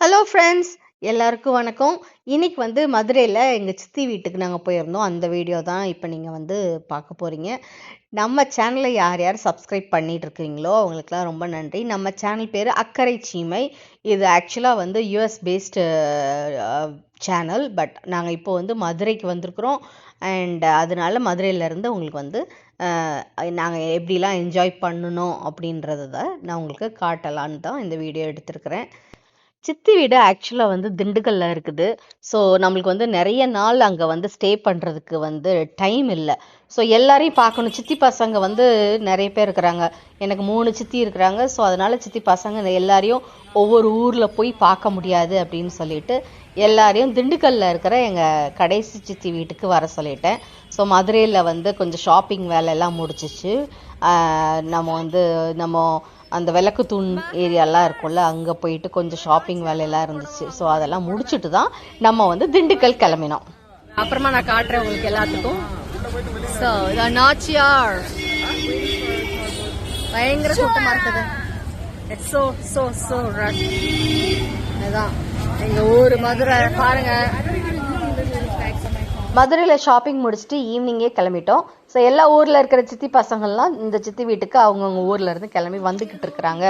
Hello friends எல்லாருக்கும் வணக்கம். இன்னைக்கு வந்து மதுரையில் எங்கள் சித்தி வீட்டுக்கு நாங்கள் போயிருந்தோம். அந்த வீடியோ தான் இப்போ நீங்கள் வந்து பார்க்க போகிறீங்க நம்ம சேனலை யார் யார் சப்ஸ்கிரைப் பண்ணிகிட்டு இருக்கீங்களோ அவங்களுக்குலாம் ரொம்ப நன்றி. நம்ம சேனல் பேர் அக்கறை சீமை. இது ஆக்சுவலாக வந்து யூஎஸ் பேஸ்டு சேனல் பட் நாங்கள் இப்போ வந்து மதுரைக்கு வந்திருக்கிறோம். அண்ட் அதனால மதுரையிலேருந்து உங்களுக்கு வந்து நாங்கள் எப்படிலாம் என்ஜாய் பண்ணணும் அப்படின்றத நான் உங்களுக்கு காட்டலான்னு தான் இந்த வீடியோ எடுத்திருக்கிறேன். சித்தி வீடு ஆக்சுவலாக வந்து திண்டுக்கல்ல இருக்குது. ஸோ நம்மளுக்கு வந்து நிறைய நாள் அங்கே வந்து ஸ்டே பண்ணுறதுக்கு வந்து டைம் இல்லை. ஸோ எல்லாரையும் பார்க்கணும். சித்தி பசங்க வந்து நிறைய பேர் இருக்கிறாங்க. எனக்கு மூணு சித்தி இருக்கிறாங்க. ஸோ அதனால் சித்தி பசங்க எல்லாரையும் ஒவ்வொரு ஊரில் போய் பார்க்க முடியாது அப்படின்னு சொல்லிட்டு எல்லாரையும் திண்டுக்கல்ல இருக்கிற எங்கள் கடைசி சித்தி வீட்டுக்கு வர சொல்லிட்டேன். ஸோ மதுரையில் வந்து கொஞ்சம் ஷாப்பிங் வேலை எல்லாம் முடிச்சிச்சு நம்ம வந்து நம்ம அந்த விளக்கு தூண் ஏரியாலாம் இருக்கும்ல அங்கே போயிட்டு கொஞ்சம் ஷாப்பிங் வேலையெல்லாம் இருந்துச்சு. ஸோ அதெல்லாம் முடிச்சுட்டு தான் நம்ம வந்து திண்டுக்கல் கிளம்பினோம். அப்புறமா நான் காட்டுறேன் உங்களுக்கு எல்லாத்துக்கும். ஸோ இதான் நாச்சியார் பயங்கர கூட்டமா இருக்குது. இட்ஸ் ஸோ ஸோ சோ எங்கள் இதுதான் ஊர் மதுரை பாருங்க. மதுரையில் ஷாப்பிங் முடிச்சுட்டு ஈவினிங்கே கிளம்பிட்டோம். ஸோ எல்லா ஊரில் இருக்கிற சித்தி பசங்கள்லாம் இந்த சித்தி வீட்டுக்கு அவங்கவுங்க ஊரில் இருந்து கிளம்பி வந்துக்கிட்டு இருக்கிறாங்க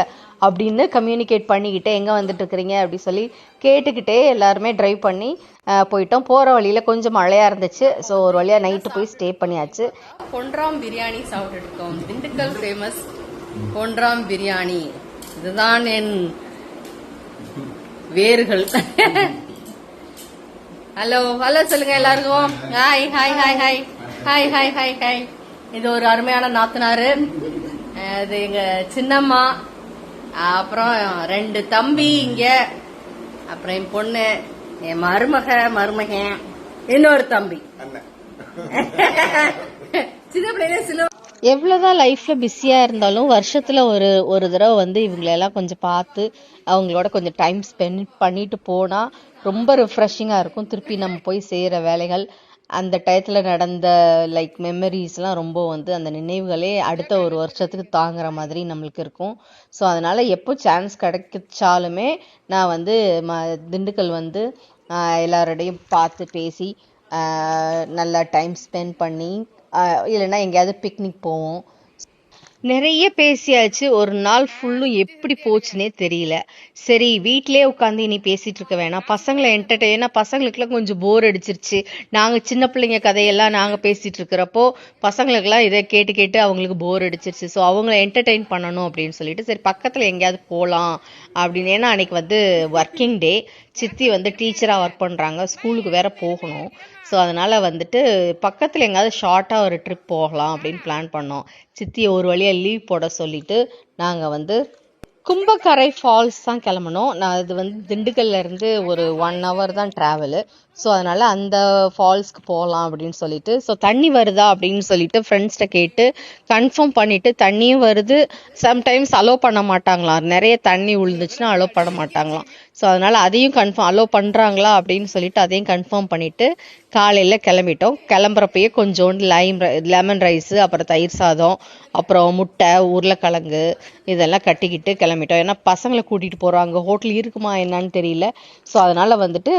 அப்படின்னு கம்யூனிகேட் பண்ணிக்கிட்டே எங்கே வந்துட்டு இருக்கிறீங்க? அப்படி சொல்லி கேட்டுக்கிட்டே எல்லாருமே ட்ரைவ் பண்ணி போயிட்டோம். போகிற வழியில் கொஞ்சம் மழையாக இருந்துச்சு. ஸோ ஒரு வழியாக நைட்டு போய் ஸ்டே பண்ணியாச்சு. பொன்றாம் பிரியாணி சாப்பிட்டுருக்கோம் திண்டுக்கல் ஃபேமஸ் பொன்றாம் பிரியாணி. இதுதான் என் வேர்கள். ஹலோ ஹலோ சொல்லுங்க எல்லாருக்கும். Hi hi hi hi hi hi hi hi இது ஒரு அருமையான நாத்தனாரு. இது எங்க சின்னம்மா. அப்புறம் ரெண்டு தம்பி இங்க. அப்புறம் என் பொண்ணு என் மருமக மருமகன். இன்னொரு தம்பி. சின்ன பிள்ளைல சில எவ்வளோதான் லைஃப்பில் பிஸியாக இருந்தாலும் வருஷத்தில் ஒரு ஒரு தடவை வந்து இவங்களெல்லாம் கொஞ்சம் பார்த்து அவங்களோட கொஞ்சம் டைம் ஸ்பெண்ட் பண்ணிட்டு போனால் ரொம்ப ரிஃப்ரெஷிங்காக இருக்கும். திருப்பி நம்ம போய் செய்கிற வேலைகள் அந்த டயத்தில் நடந்த லைக் மெமரிஸ்லாம் ரொம்ப வந்து அந்த நினைவுகளே அடுத்த ஒரு வருஷத்துக்கு தாங்குற மாதிரி நம்மளுக்கு இருக்கும். ஸோ அதனால் எப்போ சான்ஸ் கிடைச்சாலுமே நான் வந்து ம திண்டுக்கல் வந்து எல்லாரோடையும் பார்த்து பேசி நல்லா டைம் ஸ்பெண்ட் பண்ணி இல்லைன்னா எங்கேயாவது பிக்னிக் போவோம். நிறைய பேசியாச்சு. ஒரு நாள் ஃபுல்லும் எப்படி போச்சுன்னே தெரியல. சரி வீட்டிலே உட்காந்து இனி பேசிட்டு இருக்க வேணாம். பசங்களை என்டர்டெயினா பசங்களுக்குலாம் கொஞ்சம் போர் அடிச்சிருச்சு. நாங்கள் சின்ன பிள்ளைங்க கதையெல்லாம் நாங்கள் பேசிட்டு இருக்கிறப்போ பசங்களுக்குலாம் இதை கேட்டு கேட்டு அவங்களுக்கு போர் அடிச்சிருச்சு. ஸோ அவங்கள என்டர்டெயின் பண்ணணும் அப்படின்னு சொல்லிட்டு சரி பக்கத்தில் எங்கேயாவது போகலாம் அப்படின்னு. ஏன்னா அன்னைக்கு வந்து ஒர்க்கிங் டே சித்தி வந்து டீச்சராக ஒர்க் பண்ணுறாங்க ஸ்கூலுக்கு வேற போகணும். ஸோ அதனால் வந்துட்டு பக்கத்தில் எங்கேயாவது ஷார்ட்டாக ஒரு ட்ரிப் போகலாம் அப்படின்னு பிளான் பண்ணோம். சித்தியை ஒரு வழியாக லீவ் போட சொல்லிட்டு நாங்கள் வந்து கும்பக்கரை ஃபால்ஸ் தான் கிளம்பணும் நான் அது வந்து திண்டுக்கல்லேருந்து ஒரு ஒன் ஹவர் தான் ட்ராவலு ஸோ அதனால் அந்த ஃபால்ஸ்க்கு போகலாம் அப்படின்னு சொல்லிட்டு. ஸோ தண்ணி வருதா அப்படின்னு சொல்லிட்டு ஃப்ரெண்ட்ஸ்கிட்ட கேட்டு கன்ஃபார்ம் பண்ணிவிட்டு தண்ணியும் வருது. சம்டைம்ஸ் அலோவ் பண்ண மாட்டாங்களாம். நிறைய தண்ணி விழுந்துச்சுன்னா அலோவ் பண்ண மாட்டாங்களாம். ஸோ அதனால் அதையும் கன்ஃபார்ம் அலோவ் பண்ணுறாங்களா அப்படின்னு சொல்லிட்டு அதையும் கன்ஃபார்ம் பண்ணிவிட்டு காலையில் கிளம்பிட்டோம். கிளம்புறப்பயே கொஞ்சோண்டு லைம் லெமன் ரைஸு அப்புறம் தயிர் சாதம் அப்புறம் முட்டை உருளைக்கிழங்கு இதெல்லாம் கட்டிக்கிட்டு கிளம்பிட்டோம். ஏன்னா பசங்களை கூட்டிகிட்டு போகிறாங்க ஹோட்டல் இருக்குமா என்னன்னு தெரியல. ஸோ அதனால் வந்துட்டு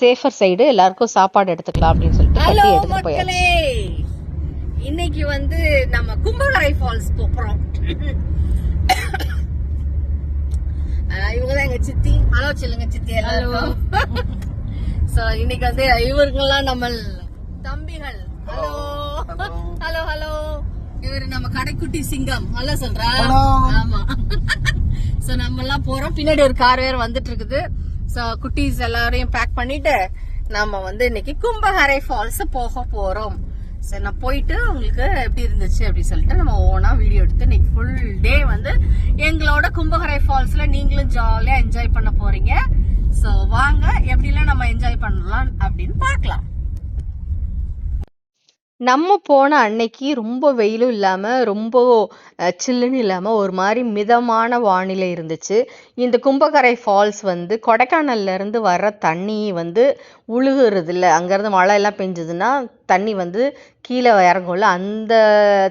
சேஃபர் சைடு எல்லாருக்கும் சாப்பாடு எடுத்துக்கலாம் அப்படின்னு சொல்லிட்டு ஹலோ கட்டி எடுத்துட்டு போயாச்சு. மக்களே இன்னைக்கு வந்து நம்ம கும்பகரை ஃபால்ஸ் போறோம். இவங்க தான் எங்க சித்தி. ஹலோ சொல்லுங்க சித்தி எல்லாரும் சோ இன்னைக்கு வந்து இவருங்கெல்லாம் நம்ம தம்பிகள். ஹலோ. Hello hello. இவரு நம்ம கடைக்குட்டி சிங்கம். ஹலோ சொல்றா? ஆமா. சோ நம்ம எல்லாம் போறோம். பின்னாடி ஒரு கார் வேற வந்துட்டு இருக்குது. சோ குட்டீஸ் எல்லாரையும் பேக் பண்ணிட்டு நம்ம வந்து இன்னைக்கு கும்பகரை ஃபால்ஸ் போக போறோம். சரி நான் போயிட்டு உங்களுக்கு எப்படி இருந்துச்சு அப்படின்னு சொல்லிட்டு நம்ம ஓனா வீடியோ எடுத்து இன்னைக்கு ஃபுல் டே வந்து எங்களோட கும்பகரை ஃபால்ஸ்ல நீங்களும் ஜாலியா என்ஜாய் பண்ண போறீங்க. ஸோ வாங்க எப்படிலாம் நம்ம என்ஜாய் பண்ணலாம் அப்படின்னு பார்க்கலாம். நம்ம போன அன்னைக்கு ரொம்ப வெயிலும் இல்லாம ரொம்ப சில்லுன்னு இல்லாம ஒரு மாதிரி மிதமான வானிலை இருந்துச்சு. இந்த கும்பகரை ஃபால்ஸ் வந்து கொடைக்கானல்ல இருந்து வர்ற தண்ணி வந்து உழுகுறதில்ல. அங்கேருந்து மழை எல்லாம் பெஞ்சதுன்னா தண்ணி வந்து கீழே இறங்கும்ல அந்த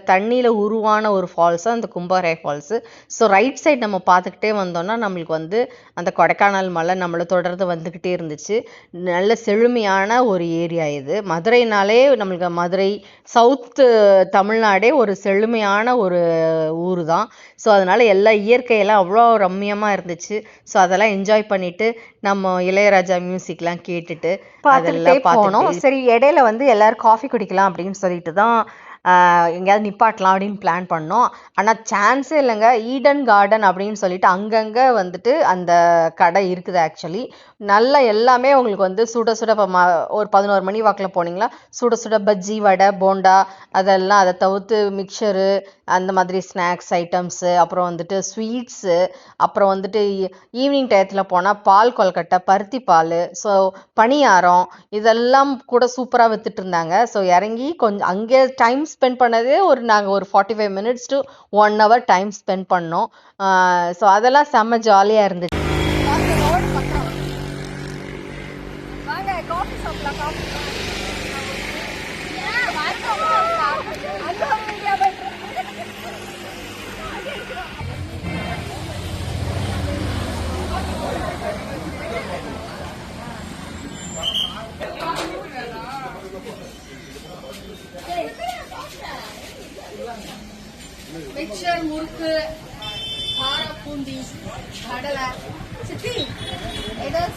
தண்ணியில் உருவான ஒரு ஃபால்ஸ் அந்த Kumbakarai falls so right side நம்ம பார்த்துக்கிட்டே வந்தோம்னா நம்மளுக்கு வந்து அந்த கொடைக்கானல் மலை நம்மளை தொடர்ந்து வந்துக்கிட்டே இருந்துச்சு. நல்ல செழுமையான ஒரு ஏரியா இது. மதுரைனாலே நம்மளுக்கு மதுரை சவுத்து தமிழ்நாடே ஒரு செழுமையான ஒரு ஊர் தான் ஸோ அதனால் எல்லா இயற்கையெல்லாம் அவ்வளோ ரம்மியமாக இருந்துச்சு. ஸோ அதெல்லாம் என்ஜாய் பண்ணிட்டு நம்ம இளையராஜா மியூசிக்லாம் கேட்டுட்டு அதெல்லாம் போனோம். சரி இடையில வந்து எல்லாரும் காஃபி குடிக்கலாம் அப்படின்னு சொல்லிட்டு தான் எங்கேயாவது நிப்பாட்டலாம் அப்படின்னு பிளான் பண்ணோம். ஆனால் சான்ஸே இல்லைங்க. ஈடன் கார்டன் அப்படின்னு சொல்லிட்டு அங்கங்கே வந்துட்டு அந்த கடை இருக்குது ஆக்சுவலி நல்லா எல்லாமே உங்களுக்கு வந்து சுட சுட இப்போ ம ஒரு பதினோரு மணி வாக்கில் போனீங்களா? சுட சுட பஜ்ஜி வடை போண்டா அதெல்லாம் அதை தவிர்த்து மிக்சரு அந்த மாதிரி ஸ்நாக்ஸ் ஐட்டம்ஸு அப்புறம் வந்துட்டு ஸ்வீட்ஸு அப்புறம் வந்துட்டு ஈவினிங் டயத்தில் போனால் பால் கொல்கட்டை பருத்தி பால் ஸோ பணியாரம் இதெல்லாம் கூட சூப்பராக வித்துட்டு இருந்தாங்க. ஸோ இறங்கி கொஞ்சம் அங்கே டைம் ஸ்பெண்ட் பண்ணதே ஒரு நாங்கள் ஒரு forty five minutes to one hour time spend பண்ணோம் ஸோ அதெல்லாம் செம்ம ஜாலியாக இருந்துச்சு. மிக்சர் முறுக்கு கார பூந்தி கடலை சித்தி ஏதாவது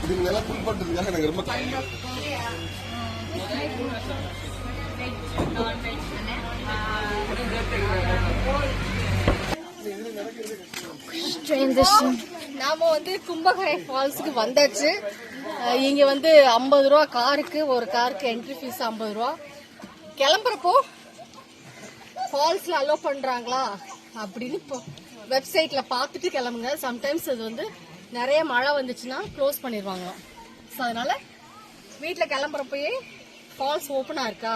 இதுக்கு நல்லா புல் பண்றதுக்காக எனக்கு ரொம்ப நாம வந்து கும்பகரை ஃபால்ஸுக்கு வந்தாச்சு. இங்கே இங்க வந்து ஐம்பது ரூபா காருக்கு ஒரு காருக்கு என்ட்ரி ஃபீஸ் ஐம்பது ரூபா. கிளம்புறப்போ ஃபால்ஸ்ல அலோவ் பண்றாங்களா அப்படின்னு இப்போ வெப்சைட்ல பார்த்துட்டு கிளம்புங்க. சம்டைம்ஸ் அது வந்து நிறைய மழை வந்துச்சுன்னா க்ளோஸ் பண்ணிடுவாங்க ஸோ அதனால வீட்டில் கிளம்புறப்பயே ஃபால்ஸ் ஓப்பனாக இருக்கா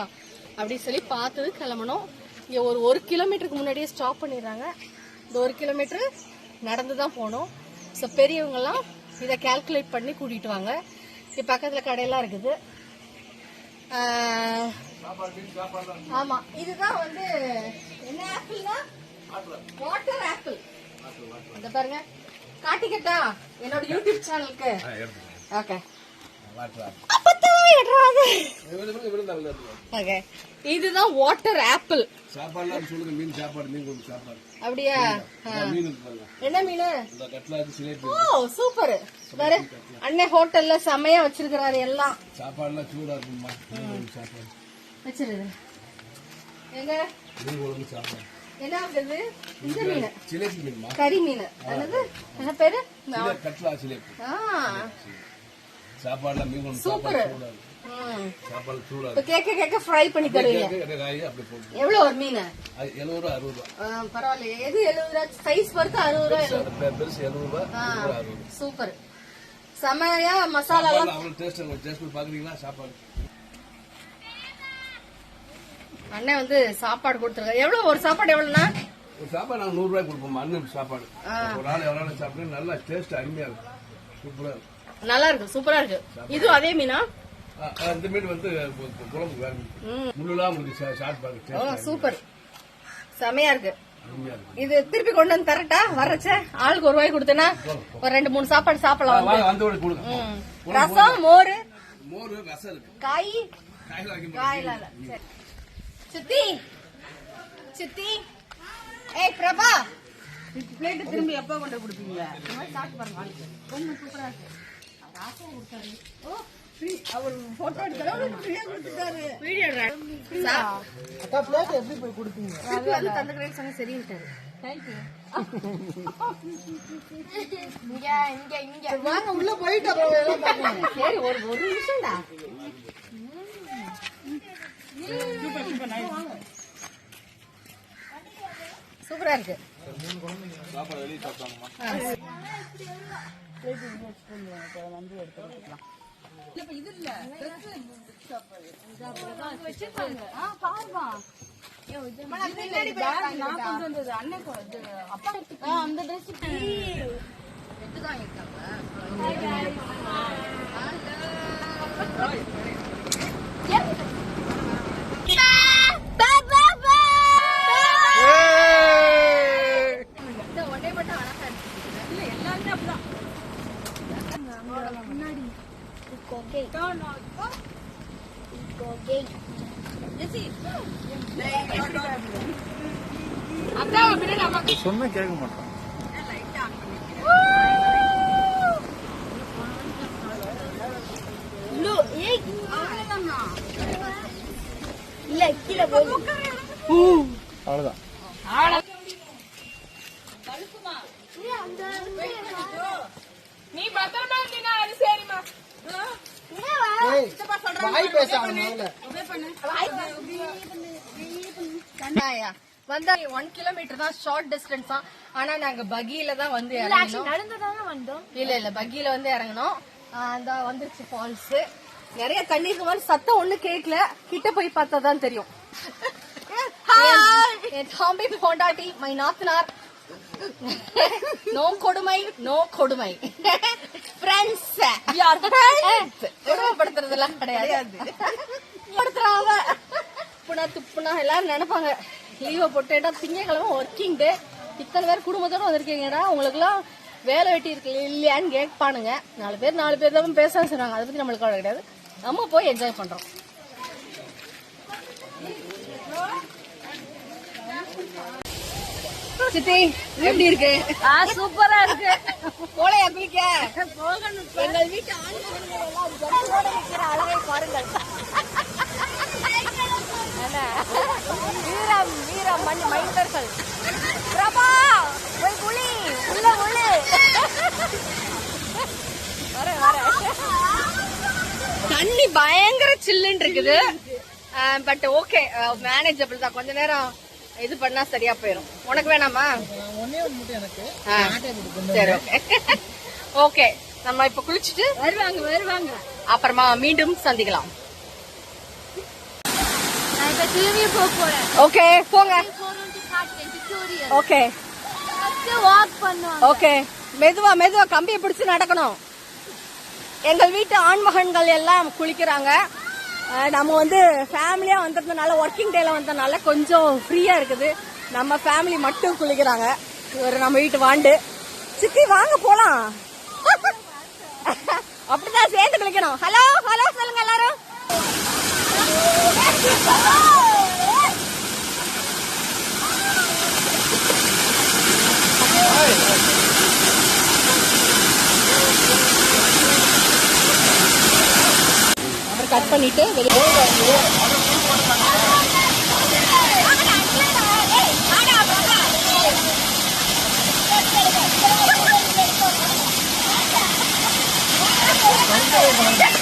அப்படின்னு சொல்லி பார்த்தது கிளம்பணும். இங்கே ஒரு ஒரு கிலோமீட்டருக்கு முன்னாடியே ஸ்டாப் பண்ணிடுறாங்க. இந்த ஒரு கிலோமீட்டரு நடந்து தான் போகணும். ஸோ பெரியவங்கெல்லாம் இதை கால்குலேட் பண்ணி கூட்டிகிட்டு வாங்க. இங்கே பக்கத்தில் கடையெல்லாம் இருக்குது. ஆஹ், ஆமா இதுதான் வந்து என்ன ஆப்பிள்னா? வாட்டர் ஆப்பிள் இந்த பாருங்க. காட்டிக்கட்டா என்னோட யூடியூப் சேனலுக்கு ஓகே ஓகே இதுதான் வாட்டர் ஆப்பிள் சாப்பாடுலாம் சொல்லுங்க மீன் சாப்பாடு மீன் கொண்டு சாப்பாடு. அப்படியா. மீன். என்ன மீன்? ஓ சூப்பர் பாரு அண்ணன் ஹோட்டல்ல செமையா வச்சிருக்கிறாரு எல்லாம். சாப்பாடுலாம் சூடா இருக்குமா மீன் குழம்பு சாப்பாடு. வச்சிருது. எங்க? மீன் குழம்பு சாப்பாடு. என்ன ஆகுது இந்த மீன். சிலேபி கறி மீன். என்னது? என்ன பேரு? சிலே கட்லா சிலேபி ஆ. சாப்பாடுலாம் மீன் சூப்பர். சாப்பாடு கேட்க ஃப்ரை பண்ணி தருவீங்க. அப்படி போட்டு எவ்வளவு ஒரு மீன்? அது எழுபது ரூபா அறுபது ரூபா. ஆ, பரவாயில்லையே. எது எழுபது ரூபா? சைஸ் பொறுத்து அறுபது ரூபா எழுபது பெ- பெருசு எழுபது ரூபா ஆ, இது கூட அறுபது ரூபா. சூப்பர். செமையா மசாலா எல்லாம் அவ்வளவு டேஸ்ட் டேஸ்ட் பண்ணி பாக்குறீங்களா? சாப்பாடு. அண்ணன் வந்து சாப்பாடு கொடுத்துருக்காரு. எவ்வளவு? ஒரு சாப்பாடு எவ்வளவுனா ஒரு சாப்பாடு நாங்க நூறு ரூபாய் கொடுப்போம். அண்ணன் சாப்பாடு. ஒரு ஆள் எவ்வளவு சாப்பிட்டு நல்லா டேஸ்ட் அருமையா இருக்கும். சூப்பரா இருக்கும். நல்லா இருக்கு சூப்பரா இருக்கு இதுவும் அதே மீனா இந்த மீன் வந்து குழம்பு வேற. முள்ளுலாம் உங்களுக்கு சூப்பர். செமையா இருக்கு. இது திருப்பி கொண்டு வந்து தரட்டா? வரச்ச ஆளுக்கு ஒரு ரூபாய் கொடுத்தேன்னா ஒரு ரெண்டு மூணு சாப்பாடு சாப்பிடலாம். ரசம் மோர்? மோர் ரசம் இருக்கு. காய். காயெல்லாம். சித்தி. சித்தி. ஏய் பிரபா. பிளேட் திரும்பி எப்ப கொண்டு கொடுப்பீங்க? சாப்பிட்டு பாருங்க சூப்பரா இருக்கு. அவர் போட்டோ எடுத்தாரு ஃப்ரீயா கொடுத்துட்டாரு வீடியோ அக்கா பிளேட் எப்படி போய் கொடுப்பீங்க அது வந்து தந்துக்கிறேன்னு சொன்னா சரின்ட்டாரு தேங்க்யூ இங்க இங்க இங்க வாங்க உள்ள போயிட்டு அப்புறம் எல்லாம் சரி ஒரு ஒரு நிமிஷம்டா சூப்பரா இருக்கு பிளேட் இங்கே எடுத்துட்டு வந்து வந்து எடுத்து வச்சுக்கலாம் இது இல்ல. வச்சிருப்பாங்க. பாருமா. அந்த ட்ரெஸ் எடுத்துதான் இருக்காங்க gate. Don't knock. கேட்க மாட்டான் இல்ல கீழே அவ்வளவுதான் நீ பத்திரமா இருந்தீங்கன்னா அது சரிம்மா கண்டாயா வந்தா ஒன் கிலோமீட்டர் தான் ஷார்ட் டிஸ்டன்ஸ் தான் ஆனா நாங்க பகியில தான் வந்து இறங்கணும் நடந்துதானே வந்தோம். இல்ல இல்ல பகியில வந்து இறங்கணும் அந்த வந்துருச்சு ஃபால்ஸ் நிறைய தண்ணி இருக்க மாதிரி சத்தம் ஒண்ணு கேட்கல கிட்ட போய் பார்த்தா தான் தெரியும் என்- தம்பி பொண்டாட்டி மை நாத்தனார். நோ கொடுமை நோ கொடுமை. ஃப்ரெண்ட்ஸ் கொடுமைப்படுத்துறதெல்லாம் கிடையாது. படுத்துறாவ துப்புனா துப்புனா எல்லாரும் நினைப்பாங்க. லீவை போட்டுட்டா திங்கக்கிழமை ஒர்க்கிங் டே இத்தனை பேர் குடும்பத்தோட வந்திருக்கீங்கடா. உங்களுக்குலாம் வேலை வெட்டி இருக்கு இல்லையான்னு கேட்பானுங்க. நாலு பேர் நாலு பேர் தான் பேச சொல்றாங்க அதை பத்தி நம்மளுக்கு கவலை கிடையாது. நம்ம போய் என்ஜாய் பண்றோம். சித்தி எப்படி இருக்கு? சூப்பரா இருக்கு. போலையா குளிக்க? எங்கள் வீட்டு அழகை பாருங்கள். வீரம் வீரம் மண் மைந்தர்கள். பிரபா போய் குளி. உள்ள உள்ள தண்ணி பயங்கர சில்லுன்னு இருக்குது பட் ஓகே மேனேஜபிள் தான். கொஞ்ச நேரம் இது பண்ணா சரியா போயிடும் உனக்கு வேணாமா? சரி ஓகே ஓகே நம்ம இப்ப குளிச்சுட்டு வருவாங்க வருவாங்க. அப்புறமா மீண்டும் சந்திக்கலாம். ஓகே போங்க. ஓகே ஓகே மெதுவா மெதுவா கம்பியை பிடிச்சு நடக்கணும். எங்கள் வீட்டு ஆண்மகன்கள் எல்லாம் குளிக்கிறாங்க. நம்ம வந்து ஃபேமிலியாக வந்ததுனால ஒர்க்கிங் டேல வந்ததுனால கொஞ்சம் ஃப்ரீயாக இருக்குது. நம்ம ஃபேமிலி மட்டும் குளிக்கிறாங்க. ஒரு நம்ம வீட்டு வாண்டு. சித்தி வாங்க போகலாம் அப்படிதான் சேர்ந்து குளிக்கணும். ஹலோ ஹலோ சொல்லுங்க எல்லாரும். அப்புறம் கட் பண்ணிட்டு வெளியே Thank you.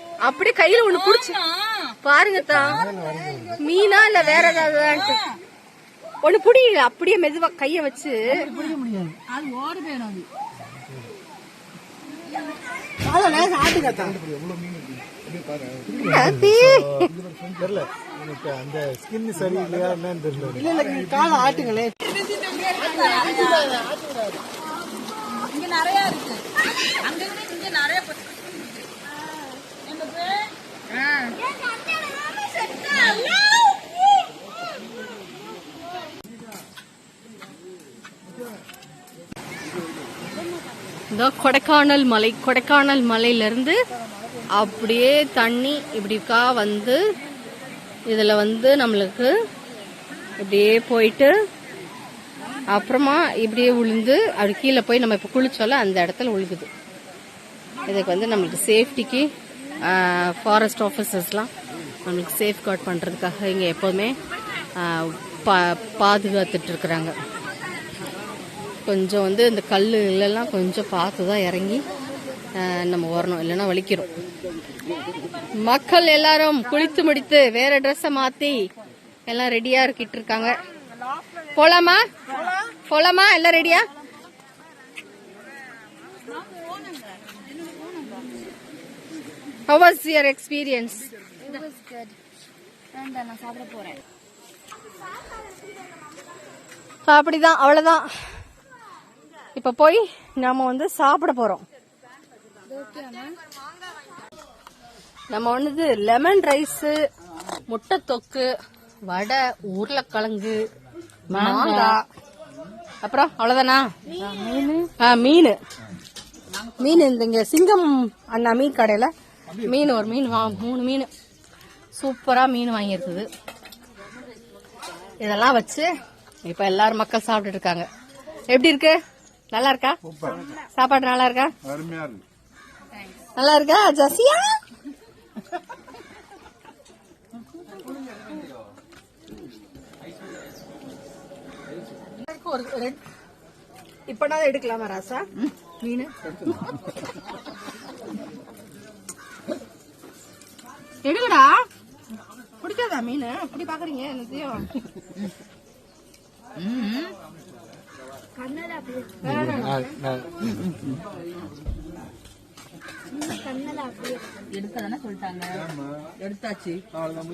அப்படி கையில ஒண்ணு புடிச்சு. பாருங்கத்தா மீனா இல்ல வேற ஏதாவது ஒண்ணு புடி அப்படியே மெதுவா கைய வச்சு. அது ஓடி போயிடும் அது. அதான் லேசா ஆட்டுங்க தான் ஆத்தி. தெரியல எனக்கு அந்த ஸ்கின் சரியில்லையா என்னன்னு தெரியல இல்ல இல்ல நீங்க காலை ஆட்டுங்களே. இங்க நிறைய இருக்கு. அங்க இங்க நிறைய ப- கொடைக்கானல் மலை கொடைக்கானல் மலையிலேருந்து அப்படியே தண்ணி இப்படிக்கா வந்து இதில் வந்து நம்மளுக்கு இப்படியே போயிட்டு அப்புறமா இப்படியே உளுந்து அப்படி கீழே போய் நம்ம இப்போ குளிச்சோல அந்த இடத்துல உழுகுது. இதுக்கு வந்து நம்மளுக்கு சேஃப்டிக்கு ஃபாரஸ்ட் ஆஃபீஸர்ஸ்லாம் நம்மளுக்கு சேஃப் கார்ட் பண்ணுறதுக்காக இங்கே எப்போவுமே பா பாதுகாத்துட்ருக்குறாங்க கொஞ்சம் வந்து இந்த கல் எல்லாம் கொஞ்சம் பார்த்து தான் இறங்கி நம்ம வரணும். இல்லைன்னா வலிக்கிறோம் மக்கள் எல்லாரும் குளித்து முடித்து வேற ட்ரெஸ்ஸை மாத்தி எல்லாம் ரெடியா இருக்கிட்டு இருக்காங்க. போலாமா? போலாமா? எல்லாம் ரெடியா How was your experience? நான் சாப்பிட போறேன். அப்படிதான் அவ்வளவுதான். இப்ப போய் நாம வந்து சாப்பிட போறோம். நம்ம வந்து லெமன் ரைஸ் முட்டை தொக்கு வடை உருளைக்கிழங்கு மாங்காய் அப்புறம் அவ்வளவுதானா? ஆ மீன். மீன் இந்த இங்க சிங்கம் அண்ணா மீன் கடையில. மீன் ஒரு மீன் வா மூணு மீன். சூப்பரா மீன் வாங்கியிருக்குது. இதெல்லாம் வச்சு இப்ப எல்லாரும் மக்கள் சாப்பிட்டுட்டு இருக்காங்க. எப்படி இருக்கு? நல்லா இருக்கா சாப்பாடு நல்லா இருக்கா. அருமையா இருக்கு நல்லா இருக்கா ஜசியா இப்பதான் எடுக்கலாமா ராசா? மீன்? எடுங்கடா. பிடிக்காதா மீன்? இப்படி பாக்குறீங்க என்னத்தையும்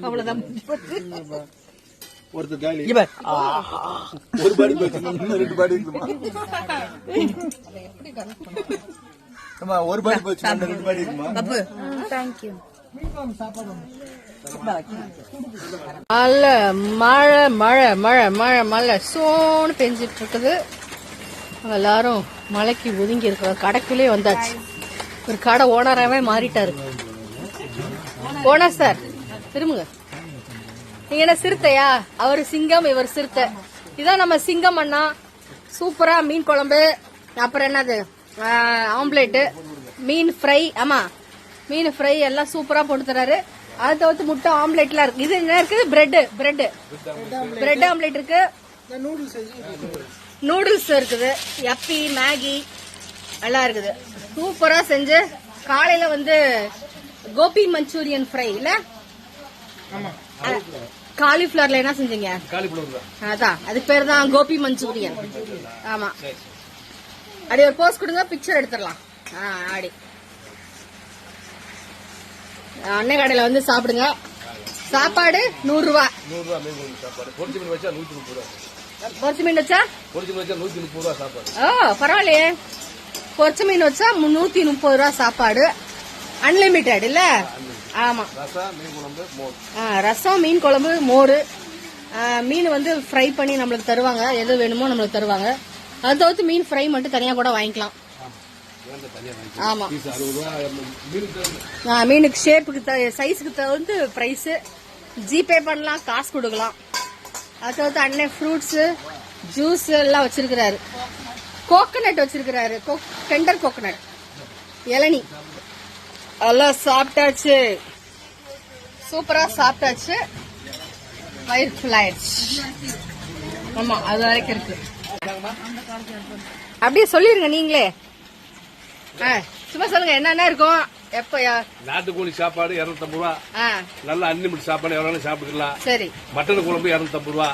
அவ்வளவுதான் ஒருத்தர் காலி. ஒரு பாடி போச்சு. இன்னும் ரெண்டு பாடி இருக்குமா? ஆமா ஒரு பாடி போச்சு. இன்னும் ரெண்டு பாடி இருக்குமா? தேங்க்யூ மழை மழை மழை மழை மழை சோன்னு பெஞ்சிட்டு இருக்குது. எல்லாரும் மழைக்கு ஒதுங்கி இருக்கிறோம் கடைக்குள்ளே வந்தாச்சு. ஒரு கடை ஓனராகவே மாறிட்டாரு. ஓனர் சார் திரும்புங்க. நீங்க என்ன சிறுத்தையா? அவர் சிங்கம் இவர் சிறுத்தை. இதான் நம்ம சிங்கம் அண்ணா. சூப்பரா மீன் குழம்பு. அப்புறம் என்னது? ஆம்லேட்டு. மீன் ஃப்ரை ஆமா. மீன் ஃப்ரை எல்லாம் சூப்பரா போட்டு தராரு. அதை தவிர்த்து முட்டை ஆம்லேட்லாம் இருக்கு. இது என்ன இருக்குது? பிரெட் பிரெட் பிரெட் ஆம்லேட் இருக்கு. நூடுல்ஸ் இருக்குது யப்பி மேகி எல்லாம் இருக்குது. சூப்பரா செஞ்சு காலையில வந்து கோபி மஞ்சூரியன் ஃப்ரை இல்ல? காலிஃபிளவர்ல என்ன செஞ்சீங்க? அதான் அதுக்கு பேர் தான் கோபி மஞ்சூரியன். ஆமா. அப்படி ஒரு போஸ்ட் கொடுங்க பிக்சர் எடுத்துடலாம். ஆ ஆடி அண்ணன் கடையில வந்து சாப்பிடுங்க. சாப்பாடு நூறுரூவா. குழம்பு சாப்பாடு. பொரிச்சு மீன் வச்சா? பொரிச்ச மீன் வச்சா நூற்றி முப்பது ரூபா சாப்பாடு. ஓ பரவாயில்லையே. பொரிச்ச மீன் வச்சா முன்னூத்தி முப்பது ரூபா சாப்பாடு. அன்லிமிட்டெட் இல்ல? ஆமா. ரசம் மீன் குழம்பு மோர். மீன் குழம்பு மோர். ஆ, மீன் வந்து ஃப்ரை பண்ணி நம்மளுக்கு தருவாங்க. எது வேணுமோ நம்மளுக்கு தருவாங்க. அது தவிர்த்து மீன் ஃப்ரை மட்டும் தனியா கூட வாங்கிக்கலாம். ஆமா. மீனுக்கு ஷேப்புக்கு சைஸுக்கு தகுந்து ப்ரைஸு ஜிபே பண்ணலாம் காசு கொடுக்கலாம். அது அண்ணன் ஃப்ரூட்ஸு ஜூஸ் எல்லாம் வச்சிருக்கிறாரு. கோகனட் வச்சிருக்கிறாரு. டெண்டர் கோகனட் இளநி. எல்லாம் சாப்பிட்டாச்சு. சூப்பரா சாப்பிட்டாச்சு. வயிறு ஃபுல்லாயிடுச்சு ஆமாம் ஆமா அது வரைக்கும் இருக்கு. அப்படியே சொல்லிருங்க நீங்களே. ஆ, சும்மா சொல்லுங்க என்னென்ன இருக்கும்? எப்ப யா- நாட்டுக்கோழி சாப்பாடு இரநூத்தம்பது ரூபா. நல்ல அன்லிமிட் சாப்பாடு எவ்வளோ சாப்பிட்டுக்கலாம். சரி. மட்டன் குழம்பு இரநூத்தம்பது ரூபா.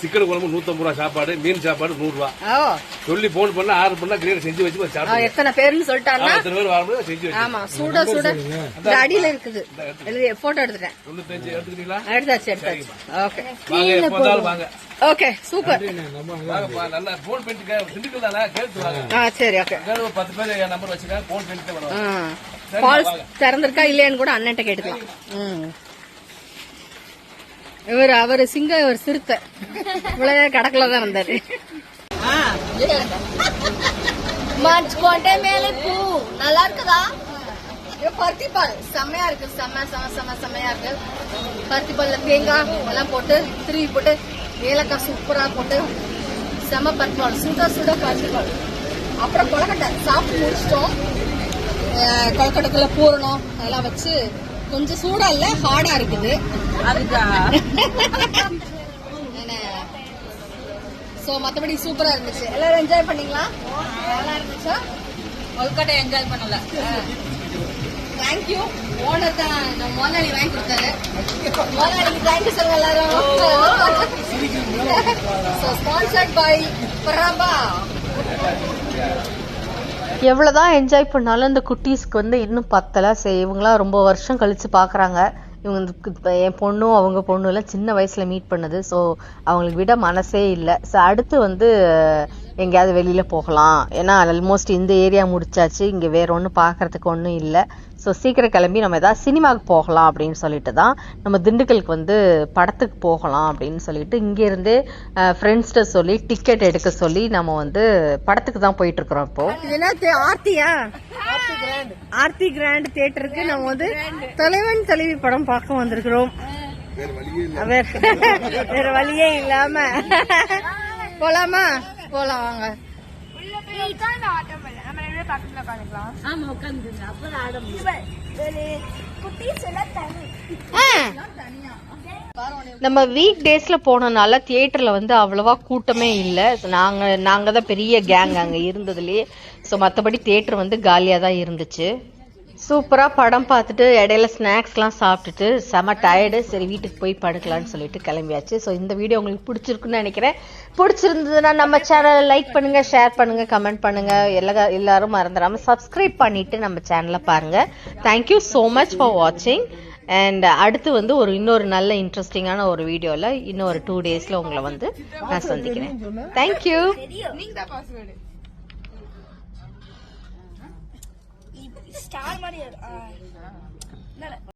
சிக்கன் குழம்பு நூத்தம்பது ரூபா சாப்பாடு மீன் சாப்பாடு நூறு ரூபா. சொல்லி போன் பண்ணா ஆர்டர் பண்ணா கிளியர் செஞ்சு வச்சு ஆ, சாப்பிடுங்க. எத்தனை பேருன்னு சொல்லிட்டாருன்னா எத்தனை பேர் வரும்போது செஞ்சு ஆமா சுட சுட. அடியில இருக்குது. போட்டோ எடுத்துட்டேன். தொண்ணூத்தஞ்சு எடுத்துக்கிட்டீங்களா? எடுத்தாச்சு எடுத்தாச்சு. ஓகே வாங்க ஓகே சூப்பர் நல்லா போன் பண்ணிட்டு திண்டுக்கல் தானே? கேட்டு வாங்க. ஆ சரி ஓகே பத்து பேர் என் நம்பர் வச்சுக்கேன் போன் பண்ணிட்டு ஃபால்ஸ் திறந்திருக்கா இல்லையான்னு கூட அண்ணன்ட்ட கேட்டுக்கலாம். ம். இவர் அவர் சிங்கம் இவர் சிறுத்தை. இவ்வளவு கடக்கல தான் இருந்தாரு. மஞ்சுக்கொண்டே மேலே பூ. நல்லா இருக்குதா? ஐயோ, பருத்தி பால். செம்மையா இருக்கு. செம்ம செம்ம செம்ம செம்மையா இருக்கு. பருத்தி பால்ல தேங்காய் எல்லாம் போட்டு திருவி போட்டு ஏலக்காய் சூப்பரா போட்டு செம்ம பருத்தி பால். சுட சுட பருத்தி பால். அப்புறம் கொலக்கட்டை. சாப்பிட்டு முடிச்சிட்டோம். அஹ், கொலக்கட்டைக்குள்ள பூரணம். அதெல்லாம் வச்சு கொஞ்சம் சூடா இல்ல ஹார்டா இருக்குது. சோ மத்தபடி சூப்பரா இருந்துச்சு. எல்லாரும் என்ஜாய் பண்ணீங்களா? நல்லா இருந்துச்சா? கொல்கட்டை என்ஜாய் பண்ணல. தேங்க்யூ ஓனர் தான் நம்ம முதலாளி வாங்கி கொடுத்தாரு. முதலாளிக்கு தேங்க்யூ சொல்லுங்க எல்லாரும். ஸோ ஸ்பான்சர்ட் பை பிரபா எவ்வளவுதான் என்ஜாய் பண்ணாலும் இந்த குட்டீஸ்க்கு வந்து இன்னும் பத்தல. சரி இவங்களாம் ரொம்ப வருஷம் கழிச்சு பாக்குறாங்க. இவங்க என் பொண்ணும் அவங்க பொண்ணும் எல்லாம் சின்ன வயசுல மீட் பண்ணுது. ஸோ அவங்களுக்கு விட மனசே இல்லை. ஸோ அடுத்து வந்து எங்கேயாவது வெளியில போகலாம். ஏன்னா ஆல்மோஸ்ட் இந்த ஏரியா முடிச்சாச்சு. இங்க வேற ஒன்றும் பார்க்கறதுக்கு ஒன்றும் இல்லை. ஸோ சீக்கிரம் கிளம்பி நம்ம ஏதாவது சினிமாவுக்கு போகலாம் அப்படின்னு சொல்லிட்டு தான் நம்ம திண்டுக்கலுக்கு வந்து படத்துக்கு போகலாம் அப்படின்னு சொல்லிட்டு இங்கேருந்தே ஃப்ரெண்ட்ஸ்கிட்ட சொல்லி டிக்கெட் எடுக்க சொல்லி நம்ம வந்து படத்துக்கு தான் போயிட்டு இருக்கிறோம் இப்போ. என்ன ஆர்த்தியா? ஆர்த்தி கிராண்ட். தியேட்டருக்கு நம்ம வந்து தலைவன் தலைவி படம் பார்க்க வந்திருக்கிறோம். வேற வேற வழியே இல்லாம. போலாமா? போலாம் வாங்க. நம்ம வீக் டேஸ்ல போனனால தியேட்டர்ல வந்து அவ்வளவா கூட்டமே இல்ல. நாங்க நாங்க தான் பெரிய கேங் அங்க இருந்ததுலயே. ஸோ மத்தபடி தியேட்டர் வந்து காலியா தான் இருந்துச்சு. சூப்பரா படம் பார்த்துட்டு இடையில ஸ்நாக்ஸ்லாம் சாப்பிட்டுட்டு செம டயர்டு சரி வீட்டுக்கு போய் படுக்கலாம்னு சொல்லிட்டு கிளம்பியாச்சு. ஸோ இந்த வீடியோ உங்களுக்கு பிடிச்சிருக்குன்னு நினைக்கிறேன். பிடிச்சிருந்ததுன்னா நம்ம சேனலை லைக் பண்ணுங்க ஷேர் பண்ணுங்க கமெண்ட் பண்ணுங்க. எல்லா எல்லாரும் மறந்துடாம சப்ஸ்கிரைப் பண்ணிட்டு நம்ம சேனலை பாருங்க. Thank you so much for வாட்சிங் அண்ட் அடுத்து வந்து ஒரு இன்னொரு நல்ல இன்ட்ரெஸ்டிங்கான ஒரு வீடியோல இன்னொரு டூ டேஸ்ல உங்களை வந்து நான் சந்திக்கிறேன். தேங்க்யூ ஸ்டார் மாதிரி